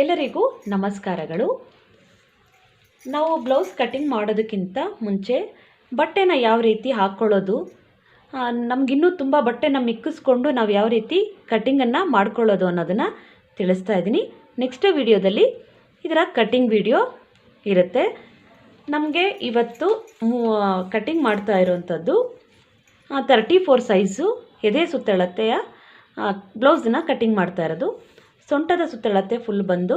ಎಲ್ಲರಿಗೂ ನಮಸ್ಕಾರಗಳು. ನಾವು ಬ್ಲೌಸ್ ಕಟಿಂಗ್ ಮಾಡೋದಕ್ಕಿಂತ ಮುಂಚೆ ಬಟ್ಟೆನ ಯಾವ ರೀತಿ ಹಾಕ್ಕೊಳ್ಳೋದು ನಮಗಿನ್ನೂ ತುಂಬ ಬಟ್ಟೆನ ಮಿಕ್ಕಿಸ್ಕೊಂಡು ನಾವು ಯಾವ ರೀತಿ ಕಟ್ಟಿಂಗನ್ನು ಮಾಡ್ಕೊಳ್ಳೋದು ಅನ್ನೋದನ್ನು ತಿಳಿಸ್ತಾ ಇದ್ದೀನಿ. ನೆಕ್ಸ್ಟ್ ವಿಡಿಯೋದಲ್ಲಿ ಇದರ ಕಟ್ಟಿಂಗ್ ವಿಡಿಯೋ ಇರುತ್ತೆ. ನಮಗೆ ಇವತ್ತು ಕಟ್ಟಿಂಗ್ ಮಾಡ್ತಾ ಇರೋವಂಥದ್ದು ತರ್ಟಿ ಫೋರ್ ಸೈಜು ಎದೆ ಸುತ್ತಳತೆಯ ಬ್ಲೌಸನ್ನ ಕಟಿಂಗ್ ಮಾಡ್ತಾ ಇರೋದು. ಸೊಂಟದ ಸುತ್ತಳತೆ ಫುಲ್ ಬಂದು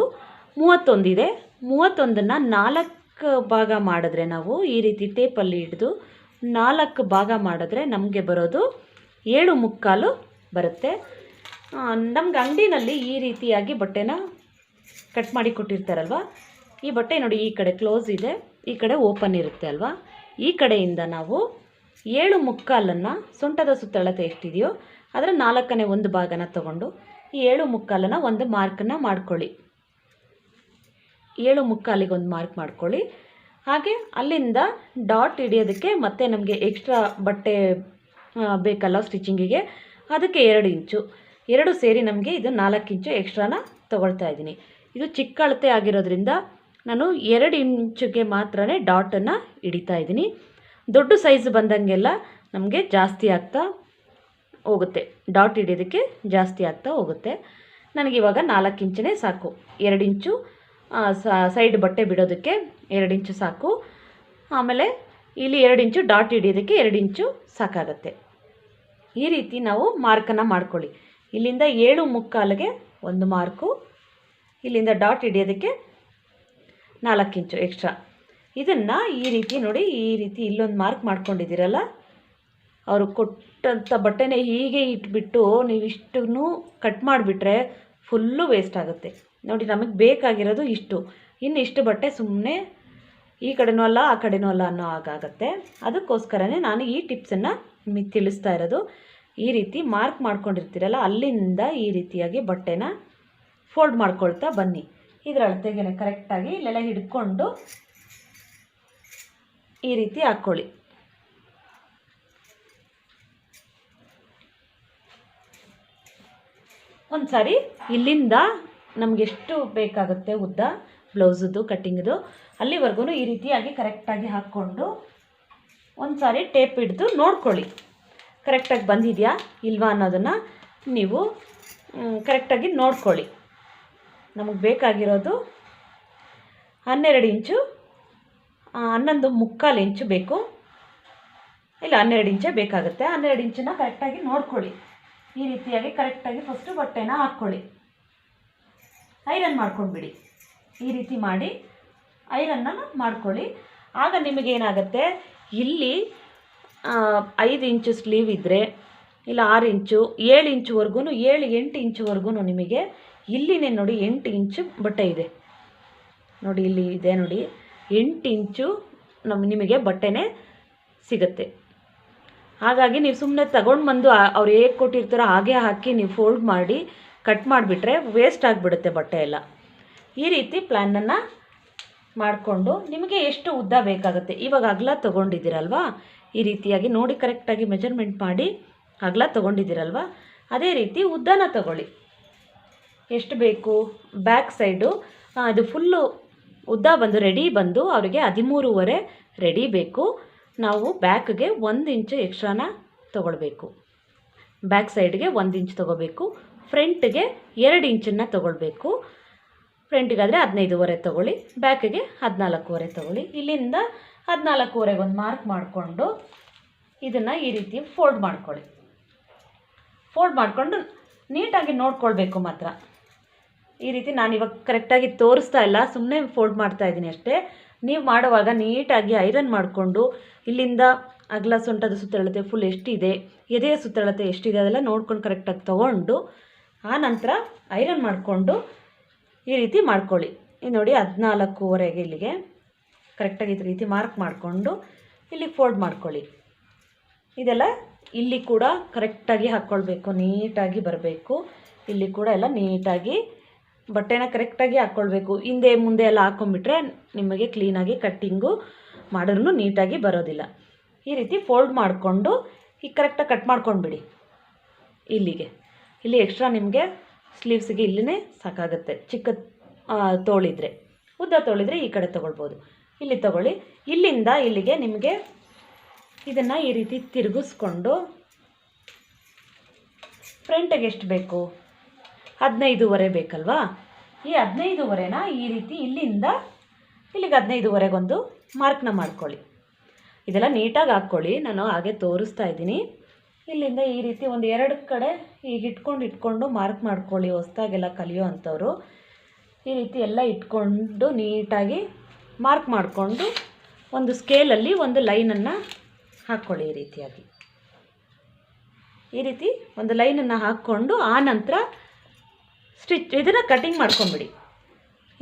ಮೂವತ್ತೊಂದಿದೆ. ಮೂವತ್ತೊಂದನ್ನು ನಾಲ್ಕು ಭಾಗ ಮಾಡಿದ್ರೆ ನಾವು ಈ ರೀತಿ ಟೇಪಲ್ಲಿ ಹಿಡಿದು ನಾಲ್ಕು ಭಾಗ ಮಾಡಿದ್ರೆ ನಮಗೆ ಬರೋದು ಏಳು ಮುಕ್ಕಾಲು ಬರುತ್ತೆ. ನಮ್ಗೆ ಅಂಗಡಿನಲ್ಲಿ ಈ ರೀತಿಯಾಗಿ ಬಟ್ಟೆನ ಕಟ್ ಮಾಡಿ ಕೊಟ್ಟಿರ್ತಾರಲ್ವ? ಈ ಬಟ್ಟೆ ನೋಡಿ ಈ ಕಡೆ ಕ್ಲೋಸ್ ಇದೆ, ಈ ಕಡೆ ಓಪನ್ ಇರುತ್ತೆ ಅಲ್ವಾ? ಈ ಕಡೆಯಿಂದ ನಾವು ಏಳು ಮುಕ್ಕಾಲನ್ನು ಸೊಂಟದ ಸುತ್ತಳತೆ ಎಷ್ಟಿದೆಯೋ ಅದರ ನಾಲ್ಕನೇ ಒಂದು ಭಾಗನ ತಗೊಂಡು ಏಳು ಮುಕ್ಕಾಲನ್ನು ಒಂದು ಮಾರ್ಕನ್ನು ಮಾಡ್ಕೊಳ್ಳಿ. ಏಳು ಮುಕ್ಕಾಲಿಗೆ ಒಂದು ಮಾರ್ಕ್ ಮಾಡ್ಕೊಳ್ಳಿ. ಹಾಗೆ ಅಲ್ಲಿಂದ ಡಾಟ್ ಹಿಡಿಯೋದಕ್ಕೆ ಮತ್ತೆ ನಮಗೆ ಎಕ್ಸ್ಟ್ರಾ ಬಟ್ಟೆ ಬೇಕಲ್ಲ ಸ್ಟಿಚಿಂಗಿಗೆ, ಅದಕ್ಕೆ ಎರಡು ಇಂಚು. ಎರಡು ಸೇರಿ ನಮಗೆ ಇದು ನಾಲ್ಕು ಇಂಚು ಎಕ್ಸ್ಟ್ರಾನ ತೊಗೊಳ್ತಾ ಇದ್ದೀನಿ. ಇದು ಚಿಕ್ಕ ಅಳತೆ ಆಗಿರೋದ್ರಿಂದ ನಾನು ಎರಡು ಇಂಚಿಗೆ ಮಾತ್ರನೇ ಡಾಟನ್ನು ಹಿಡಿತಾ ಇದ್ದೀನಿ. ದೊಡ್ಡ ಸೈಜ್ ಬಂದಂಗೆಲ್ಲ ನಮಗೆ ಜಾಸ್ತಿ ಆಗ್ತಾ ಹೋಗುತ್ತೆ. ಡಾಟ್ ಹಿಡಿಯೋದಕ್ಕೆ ಜಾಸ್ತಿ ಆಗ್ತಾ ಹೋಗುತ್ತೆ. ನನಗಿವಾಗ ನಾಲ್ಕು ಇಂಚನೇ ಸಾಕು. ಎರಡು ಇಂಚು ಸೈಡ್ ಬಟ್ಟೆ ಬಿಡೋದಕ್ಕೆ ಎರಡು ಇಂಚು ಸಾಕು. ಆಮೇಲೆ ಇಲ್ಲಿ ಎರಡು ಇಂಚು ಡಾಟ್ ಹಿಡಿಯೋದಕ್ಕೆ ಎರಡು ಇಂಚು ಸಾಕಾಗತ್ತೆ. ಈ ರೀತಿ ನಾವು ಮಾರ್ಕನ್ನು ಮಾಡ್ಕೊಳ್ಳಿ. ಇಲ್ಲಿಂದ ಏಳು ಮುಕ್ಕಾಲಿಗೆ ಒಂದು ಮಾರ್ಕು ಇಲ್ಲಿಂದ ಡಾಟ್ ಹಿಡಿಯೋದಕ್ಕೆ ನಾಲ್ಕು ಇಂಚು ಎಕ್ಸ್ಟ್ರಾ ಇದನ್ನು ಈ ರೀತಿ ನೋಡಿ, ಈ ರೀತಿ ಇಲ್ಲೊಂದು ಮಾರ್ಕ್ ಮಾಡ್ಕೊಂಡಿದ್ದೀರಲ್ಲ? ಅವರು ಕೊಟ್ಟಂಥ ಬಟ್ಟೆನೇ ಹೀಗೆ ಇಟ್ಬಿಟ್ಟು ನೀವು ಇಷ್ಟನ್ನು ಕಟ್ ಮಾಡಿಬಿಟ್ರೆ ಫುಲ್ಲು ವೇಸ್ಟ್ ಆಗುತ್ತೆ. ನೋಡಿ ನಮಗೆ ಬೇಕಾಗಿರೋದು ಇಷ್ಟು. ಇನ್ನು ಇಷ್ಟು ಬಟ್ಟೆ ಸುಮ್ಮನೆ ಈ ಕಡೆನೂ ಅಲ್ಲ, ಆ ಕಡೆನೂ ಅಲ್ಲ ಅನ್ನೋ ಹಾಗಾಗತ್ತೆ. ಅದಕ್ಕೋಸ್ಕರನೇ ನಾನು ಈ ಟಿಪ್ಸನ್ನು ನಿಮಗೆ ತಿಳಿಸ್ತಾ ಇರೋದು. ಈ ರೀತಿ ಮಾರ್ಕ್ ಮಾಡ್ಕೊಂಡಿರ್ತೀರಲ್ಲ, ಅಲ್ಲಿಂದ ಈ ರೀತಿಯಾಗಿ ಬಟ್ಟೆನ ಫೋಲ್ಡ್ ಮಾಡ್ಕೊಳ್ತಾ ಬನ್ನಿ. ಇದರ ಅಳತೆಗೆ ಕರೆಕ್ಟಾಗಿ ಇಲ್ಲೆಲ್ಲ ಹಿಡ್ಕೊಂಡು ಈ ರೀತಿ ಹಾಕ್ಕೊಳ್ಳಿ. ಒಂದು ಸಾರಿ ಇಲ್ಲಿಂದ ನಮಗೆಷ್ಟು ಬೇಕಾಗುತ್ತೆ ಉದ್ದ ಬ್ಲೌಸದ್ದು ಕಟ್ಟಿಂಗ್ದು ಅಲ್ಲಿವರೆಗೂ ಈ ರೀತಿಯಾಗಿ ಕರೆಕ್ಟಾಗಿ ಹಾಕ್ಕೊಂಡು ಒಂದು ಸಾರಿ ಟೇಪ್ ಹಿಡಿದು ನೋಡ್ಕೊಳ್ಳಿ. ಕರೆಕ್ಟಾಗಿ ಬಂದಿದೆಯಾ ಇಲ್ವಾ ಅನ್ನೋದನ್ನು ನೀವು ಕರೆಕ್ಟಾಗಿ ನೋಡ್ಕೊಳ್ಳಿ. ನಮಗೆ ಬೇಕಾಗಿರೋದು ಹನ್ನೆರಡು ಇಂಚು ಹನ್ನೊಂದು ಮುಕ್ಕಾಲು ಇಂಚು ಬೇಕು. ಇಲ್ಲ, ಹನ್ನೆರಡು ಇಂಚೇ ಬೇಕಾಗುತ್ತೆ. ಹನ್ನೆರಡು ಇಂಚನ್ನ ಕರೆಕ್ಟಾಗಿ ನೋಡ್ಕೊಳ್ಳಿ. ಈ ರೀತಿಯಾಗಿ ಕರೆಕ್ಟಾಗಿ ಫಸ್ಟು ಬಟ್ಟೆನ ಹಾಕ್ಕೊಳ್ಳಿ. ಐರನ್ ಮಾಡ್ಕೊಂಡ್ಬಿಡಿ. ಈ ರೀತಿ ಮಾಡಿ ಐರನ್ನ ಮಾಡ್ಕೊಳ್ಳಿ. ಆಗ ನಿಮಗೇನಾಗುತ್ತೆ? ಇಲ್ಲಿ ಐದು ಇಂಚು ಸ್ಲೀವ್ ಇದ್ದರೆ ಇಲ್ಲ ಆರು ಇಂಚು, ಏಳು ಇಂಚುವರೆಗೂ ಏಳು ಎಂಟು ಇಂಚುವರೆಗೂ ನಿಮಗೆ ಇಲ್ಲಿನೇ ನೋಡಿ ಎಂಟು ಇಂಚು ಬಟ್ಟೆ ಇದೆ. ನೋಡಿ, ಇಲ್ಲಿ ಇದೆ ನೋಡಿ. ಎಂಟು ಇಂಚು ನಮ್ಮ ನಿಮಗೆ ಬಟ್ಟೆನೇ ಸಿಗುತ್ತೆ. ಹಾಗಾಗಿ ನೀವು ಸುಮ್ಮನೆ ತಗೊಂಡು ಬಂದು ಅವ್ರು ಹೇಗೆ ಕೊಟ್ಟಿರ್ತಾರೋ ಹಾಗೆ ಹಾಕಿ ನೀವು ಫೋಲ್ಡ್ ಮಾಡಿ ಕಟ್ ಮಾಡಿಬಿಟ್ರೆ ವೇಸ್ಟ್ ಆಗಿಬಿಡುತ್ತೆ ಬಟ್ಟೆ ಎಲ್ಲ. ಈ ರೀತಿ ಪ್ಲ್ಯಾನನ್ನು ಮಾಡಿಕೊಂಡು ನಿಮಗೆ ಎಷ್ಟು ಉದ್ದ ಬೇಕಾಗುತ್ತೆ. ಇವಾಗ ಅಗಲ ತೊಗೊಂಡಿದ್ದೀರಲ್ವಾ? ಈ ರೀತಿಯಾಗಿ ನೋಡಿ ಕರೆಕ್ಟಾಗಿ ಮೆಜರ್ಮೆಂಟ್ ಮಾಡಿ ಅಗಲ ತೊಗೊಂಡಿದ್ದೀರಲ್ವಾ? ಅದೇ ರೀತಿ ಉದ್ದನ ತಗೊಳ್ಳಿ. ಎಷ್ಟು ಬೇಕು? ಬ್ಯಾಕ್ ಸೈಡು ಅದು ಫುಲ್ಲು ಉದ್ದ ಬಂದು ರೆಡಿ ಬಂದು ಅವರಿಗೆ ಹದಿಮೂರುವರೆ ರೆಡಿ ಬೇಕು. ನಾವು ಬ್ಯಾಕ್ಗೆ ಒಂದು ಇಂಚು ಎಕ್ಸ್ಟ್ರಾನ ತೊಗೊಳ್ಬೇಕು. ಬ್ಯಾಕ್ ಸೈಡ್ಗೆ ಒಂದು ಇಂಚ್ ತೊಗೋಬೇಕು ಫ್ರಂಟ್ಗೆ ಎರಡು ಇಂಚನ್ನ ತೊಗೊಳ್ಬೇಕು. ಫ್ರಂಟಿಗಾದರೆ ಹದಿನೈದುವರೆ ತೊಗೊಳ್ಳಿ. ಬ್ಯಾಕಿಗೆ ಹದಿನಾಲ್ಕೂವರೆ ತೊಗೊಳ್ಳಿ. ಇಲ್ಲಿಂದ ಹದಿನಾಲ್ಕೂವರೆಗೆ ಒಂದು ಮಾರ್ಕ್ ಮಾಡಿಕೊಂಡು ಇದನ್ನು ಈ ರೀತಿ ಫೋಲ್ಡ್ ಮಾಡ್ಕೊಳ್ಳಿ. ಫೋಲ್ಡ್ ಮಾಡಿಕೊಂಡು ನೀಟಾಗಿ ನೋಡ್ಕೊಳ್ಬೇಕು ಮಾತ್ರ. ಈ ರೀತಿ ನಾನು ಇವಾಗ ಕರೆಕ್ಟಾಗಿ ತೋರಿಸ್ತಾ ಇಲ್ಲ ಸುಮ್ಮನೆ ಫೋಲ್ಡ್ ಮಾಡ್ತಾ ಇದ್ದೀನಿ ಅಷ್ಟೇ. ನೀವು ಮಾಡುವಾಗ ನೀಟಾಗಿ ಐರನ್ ಮಾಡಿಕೊಂಡು ಇಲ್ಲಿಂದ ಅಗಲ ಸೊಂಟದ ಸುತ್ತಳತೆ ಫುಲ್ ಎಷ್ಟಿದೆ, ಎದೆಯ ಸುತ್ತಳತೆ ಎಷ್ಟಿದೆ ಅದೆಲ್ಲ ನೋಡ್ಕೊಂಡು ಕರೆಕ್ಟಾಗಿ ತೊಗೊಂಡು ಆ ನಂತರ ಐರನ್ ಮಾಡಿಕೊಂಡು ಈ ರೀತಿ ಮಾಡ್ಕೊಳ್ಳಿ. ಇದು ನೋಡಿ ಹದಿನಾಲ್ಕೂವರೆಗೆ ಇಲ್ಲಿಗೆ ಕರೆಕ್ಟಾಗಿ ಈ ರೀತಿ ಮಾರ್ಕ್ ಮಾಡಿಕೊಂಡು ಇಲ್ಲಿಗೆ ಫೋಲ್ಡ್ ಮಾಡ್ಕೊಳ್ಳಿ. ಇದೆಲ್ಲ ಇಲ್ಲಿ ಕೂಡ ಕರೆಕ್ಟಾಗಿ ಹಾಕ್ಕೊಳ್ಬೇಕು, ನೀಟಾಗಿ ಬರಬೇಕು. ಇಲ್ಲಿ ಕೂಡ ಎಲ್ಲ ನೀಟಾಗಿ ಬಟ್ಟೆನ ಕರೆಕ್ಟಾಗಿ ಹಾಕ್ಕೊಳ್ಬೇಕು ಹಿಂದೆ ಮುಂದೆ ಎಲ್ಲ ಹಾಕ್ಕೊಂಬಿಟ್ರೆ ನಿಮಗೆ ಕ್ಲೀನಾಗಿ ಕಟ್ಟಿಂಗು ಮಾಡಿದ್ರೂ ನೀಟಾಗಿ ಬರೋದಿಲ್ಲ. ಈ ರೀತಿ ಫೋಲ್ಡ್ ಮಾಡಿಕೊಂಡು ಈಗ ಕರೆಕ್ಟಾಗಿ ಕಟ್ ಮಾಡ್ಕೊಂಡ್ಬಿಡಿ. ಇಲ್ಲಿಗೆ. ಇಲ್ಲಿ ಎಕ್ಸ್ಟ್ರಾ ನಿಮಗೆ ಸ್ಲೀವ್ಸಿಗೆ ಇಲ್ಲಿನೇ ಸಾಕಾಗುತ್ತೆ. ಚಿಕ್ಕ ತೋಳಿದ್ರೆ. ಉದ್ದ ತೋಳಿದ್ರೆ ಈ ಕಡೆ ತೊಗೊಳ್ಬೋದು. ಇಲ್ಲಿ ತೊಗೊಳ್ಳಿ. ಇಲ್ಲಿಂದ ಇಲ್ಲಿಗೆ ನಿಮಗೆ ಇದನ್ನು ಈ ರೀತಿ ತಿರುಗಿಸ್ಕೊಂಡು ಫ್ರಂಟಿಗೆ ಎಷ್ಟು ಬೇಕು? ಹದಿನೈದುವರೆ ಬೇಕಲ್ವಾ? ಈ ಹದಿನೈದುವರೆನ ಈ ರೀತಿ ಇಲ್ಲಿಂದ ಇಲ್ಲಿಗೆ ಹದಿನೈದುವರೆಗೊಂದು ಮಾರ್ಕ್ನ ಮಾಡ್ಕೊಳ್ಳಿ. ಇದೆಲ್ಲ ನೀಟಾಗಿ ಹಾಕ್ಕೊಳ್ಳಿ. ನಾನು ಹಾಗೆ ತೋರಿಸ್ತಾ ಇದ್ದೀನಿ. ಇಲ್ಲಿಂದ ಈ ರೀತಿ ಒಂದು ಎರಡು ಕಡೆ ಈಗ ಇಟ್ಕೊಂಡು ಇಟ್ಕೊಂಡು ಮಾರ್ಕ್ ಮಾಡ್ಕೊಳ್ಳಿ. ಹೊಸ್ದಾಗೆಲ್ಲ ಕಲಿಯೋ ಅಂಥವ್ರು. ಈ ರೀತಿ ಎಲ್ಲ ಇಟ್ಕೊಂಡು ನೀಟಾಗಿ ಮಾರ್ಕ್ ಮಾಡಿಕೊಂಡು ಒಂದು ಸ್ಕೇಲಲ್ಲಿ ಒಂದು ಲೈನನ್ನು ಹಾಕ್ಕೊಳ್ಳಿ ಈ ರೀತಿಯಾಗಿ. ಈ ರೀತಿ ಒಂದು ಲೈನನ್ನು ಹಾಕ್ಕೊಂಡು ಆ ನಂತರ ಸ್ಟಿಚ್, ಇದನ್ನು ಕಟಿಂಗ್ ಮಾಡ್ಕೊಂಬಿಡಿ.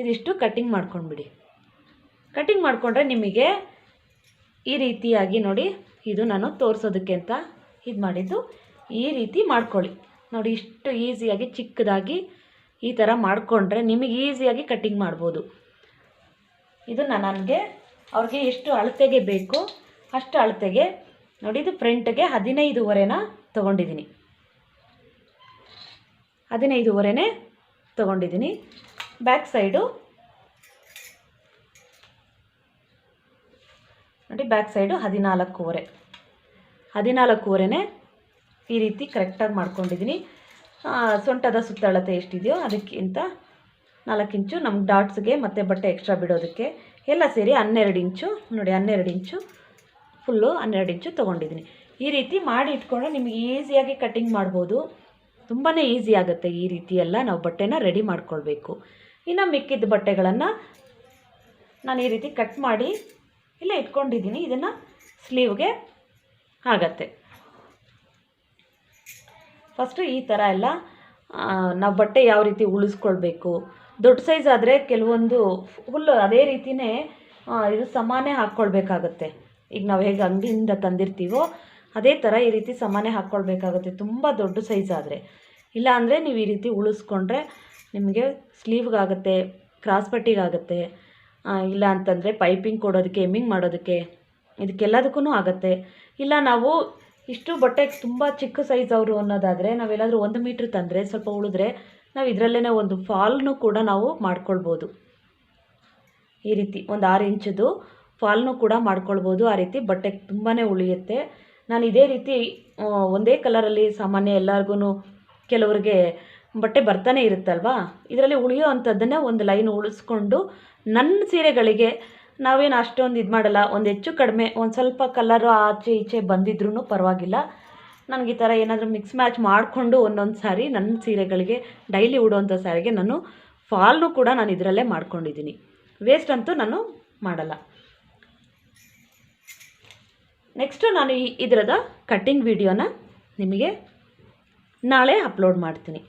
ಇದಿಷ್ಟು ಕಟ್ಟಿಂಗ್ ಮಾಡ್ಕೊಂಡ್ಬಿಡಿ ಕಟ್ಟಿಂಗ್ ಮಾಡಿಕೊಂಡ್ರೆ ನಿಮಗೆ ಈ ರೀತಿಯಾಗಿ ನೋಡಿ, ಇದು ನಾನು ತೋರಿಸೋದಕ್ಕೆ ಅಂತ ಇದು ಮಾಡಿದ್ದು. ಈ ರೀತಿ ಮಾಡ್ಕೊಳ್ಳಿ. ನೋಡಿ, ಇಷ್ಟು ಈಸಿಯಾಗಿ ಚಿಕ್ಕದಾಗಿ ಈ ಥರ ಮಾಡಿಕೊಂಡ್ರೆ ನಿಮಗೆ ಈಸಿಯಾಗಿ ಕಟ್ಟಿಂಗ್ ಮಾಡ್ಬೋದು. ಇದನ್ನು ನನಗೆ ಅವ್ರಿಗೆ ಎಷ್ಟು ಅಳತೆಗೆ ಬೇಕು, ಅಷ್ಟು ಅಳತೆಗೆ, ನೋಡಿ, ಇದು ಫ್ರಂಟ್ಗೆ ಹದಿನೈದುವರೆನ ತೊಗೊಂಡಿದ್ದೀನಿ. ಹದಿನೈದುವರೆನೇ ತೊಗೊಂಡಿದ್ದೀನಿ. ಬ್ಯಾಕ್ ಸೈಡು ನೋಡಿ ಬ್ಯಾಕ್ ಸೈಡು ಹದಿನಾಲ್ಕೂವರೆ. ಹದಿನಾಲ್ಕೂವರೆನೇ ಈ ರೀತಿ ಕರೆಕ್ಟಾಗಿ ಮಾಡ್ಕೊಂಡಿದ್ದೀನಿ. ಸೊಂಟದ ಸುತ್ತಳತೆ ಎಷ್ಟಿದೆಯೋ ಅದಕ್ಕಿಂತ ನಾಲ್ಕು ಇಂಚು ನಮ್ಮ ಡಾಟ್ಸ್ಗೆ ಮತ್ತು ಬಟ್ಟೆ ಎಕ್ಸ್ಟ್ರಾ ಬಿಡೋದಕ್ಕೆ. ಎಲ್ಲ ಸೇರಿ ಹನ್ನೆರಡು ಇಂಚು, ನೋಡಿ ಹನ್ನೆರಡು ಇಂಚು ಫುಲ್ಲು ಹನ್ನೆರಡು ಇಂಚು ತೊಗೊಂಡಿದ್ದೀನಿ. ಈ ರೀತಿ ಮಾಡಿ ಇಟ್ಕೊಂಡು ನಿಮಗೆ ಈಸಿಯಾಗಿ ಕಟ್ಟಿಂಗ್ ಮಾಡ್ಬೋದು. ತುಂಬಾ ಈಸಿ ಆಗುತ್ತೆ ಈ ರೀತಿ ಎಲ್ಲ ನಾವು ಬಟ್ಟೆನ ರೆಡಿ ಮಾಡ್ಕೊಳ್ಬೇಕು. ಇನ್ನು ಮಿಕ್ಕಿದ ಬಟ್ಟೆಗಳನ್ನು ನಾನು ಈ ರೀತಿ ಕಟ್ ಮಾಡಿ ಇಲ್ಲೇ ಇಟ್ಕೊಂಡಿದ್ದೀನಿ. ಇದನ್ನು ಸ್ಲೀವ್ಗೆ ಆಗತ್ತೆ. ಫಸ್ಟು ಈ ಥರ ಎಲ್ಲ ನಾವು ಬಟ್ಟೆ ಯಾವ ರೀತಿ ಉಳಿಸ್ಕೊಳ್ಬೇಕು. ದೊಡ್ಡ ಸೈಜ್ ಆದರೆ ಕೆಲವೊಂದು ಫುಲ್ಲು ಅದೇ ರೀತಿಯೇ ಇದು ಸಮಾನೆ ಹಾಕ್ಕೊಳ್ಬೇಕಾಗತ್ತೆ. ಈಗ ನಾವು ಹೇಗೆ ಅಂಗಡಿಯಿಂದ ತಂದಿರ್ತೀವೋ, ಅದೇ ಥರ ಈ ರೀತಿ ಸಮಾನೆ ಹಾಕ್ಕೊಳ್ಬೇಕಾಗುತ್ತೆ. ತುಂಬ ದೊಡ್ಡ ಸೈಜ್ ಆದರೆ. ಇಲ್ಲ ಅಂದರೆ ನೀವು ಈ ರೀತಿ ಉಳಿಸ್ಕೊಂಡ್ರೆ ನಿಮಗೆ ಸ್ಲೀವ್ಗಾಗುತ್ತೆ ಕ್ರಾಸ್ ಪಟ್ಟಿಗಾಗುತ್ತೆ ಇಲ್ಲ ಅಂತಂದರೆ ಪೈಪಿಂಗ್ ಕೊಡೋದಕ್ಕೆ ಎಮ್ಮಿಂಗ್ ಮಾಡೋದಕ್ಕೆ ಇದಕ್ಕೆಲ್ಲದಕ್ಕೂ ಆಗುತ್ತೆ. ಇಲ್ಲ ನಾವು ಇಷ್ಟು ಬಟ್ಟೆ ತುಂಬ ಚಿಕ್ಕ ಸೈಜ್ ಅವರು ಅನ್ನೋದಾದರೆ ನಾವೆಲ್ಲಾದರೂ ಒಂದು ಮೀಟ್ರ್ ತಂದರೆ, ಸ್ವಲ್ಪ ಉಳಿದ್ರೆ ನಾವು ಇದರಲ್ಲೇ ಒಂದು ಫಾಲ್ನು ಕೂಡ ನಾವು ಮಾಡ್ಕೊಳ್ಬೋದು. ಈ ರೀತಿ ಒಂದು ಆರು ಇಂಚದು ಫಾಲ್ನು ಕೂಡ ಮಾಡ್ಕೊಳ್ಬೋದು. ಆ ರೀತಿ ಬಟ್ಟೆ ತುಂಬಾ ಉಳಿಯುತ್ತೆ. ನಾನು ಇದೇ ರೀತಿ ಒಂದೇ ಕಲರಲ್ಲಿ ಸಾಮಾನ್ಯ ಎಲ್ಲರಿಗೂ ಕೆಲವ್ರಿಗೆ ಬಟ್ಟೆ ಬರ್ತಾನೆ ಇರುತ್ತಲ್ವಾ? ಇದರಲ್ಲಿ ಉಳಿಯೋ ಅಂಥದ್ದನ್ನೇ ಒಂದು ಲೈನ್ ಉಳಿಸ್ಕೊಂಡು ನನ್ನ ಸೀರೆಗಳಿಗೆ ನಾವೇನು ಅಷ್ಟೊಂದು ಇದು ಮಾಡಲ್ಲ, ಒಂದು ಹೆಚ್ಚು ಕಡಿಮೆ, ಒಂದು ಸ್ವಲ್ಪ ಕಲರು ಆಚೆ ಈಚೆ ಬಂದಿದ್ರೂ ಪರವಾಗಿಲ್ಲ. ನನಗೆ ಈ ಥರ ಏನಾದರೂ ಮಿಕ್ಸ್ ಮ್ಯಾಚ್ ಮಾಡಿಕೊಂಡು ಒಂದೊಂದು ಸಾರಿ ನನ್ನ ಸೀರೆಗಳಿಗೆ ಡೈಲಿ ಉಡೋವಂಥ ಸ್ಯಾರಿಗೆ ನಾನು ಫಾಲ್ನು ಕೂಡ ನಾನು ಇದರಲ್ಲೇ ಮಾಡ್ಕೊಂಡಿದ್ದೀನಿ. ವೇಸ್ಟ್ ಅಂತೂ ನಾನು ಮಾಡಲ್ಲ. ನೆಕ್ಸ್ಟು ನಾನು ಈ ಇದರದ ಕಟ್ಟಿಂಗ್ ವಿಡಿಯೋನ ನಿಮಗೆ ನಾಳೆ ಅಪ್ಲೋಡ್ ಮಾಡ್ತೀನಿ